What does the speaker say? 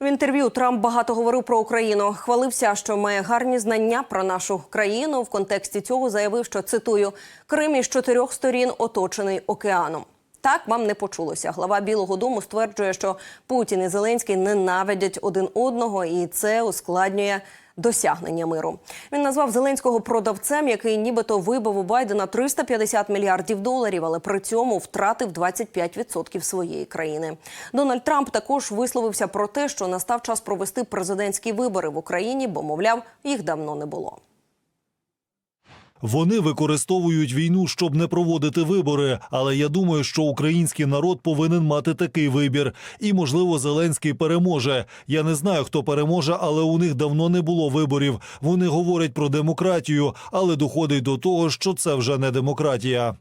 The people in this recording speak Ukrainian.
В інтерв'ю Трамп багато говорив про Україну. Хвалився, що має гарні знання про нашу країну. В контексті цього заявив, що цитую Крим із чотирьох сторін оточений океаном. Так вам не почулося. Глава Білого Дому стверджує, що Путін і Зеленський ненавидять один одного, і це ускладнює досягнення миру. Він назвав Зеленського продавцем, який нібито вибив у Байдена 350 мільярдів доларів, але при цьому втратив 25% своєї країни. Дональд Трамп також висловився про те, що настав час провести президентські вибори в Україні, бо мовляв, їх давно не було. Вони використовують війну, щоб не проводити вибори. Але я думаю, що український народ повинен мати такий вибір. І, можливо, Зеленський переможе. Я не знаю, хто переможе, але у них давно не було виборів. Вони говорять про демократію, але доходить до того, що це вже не демократія.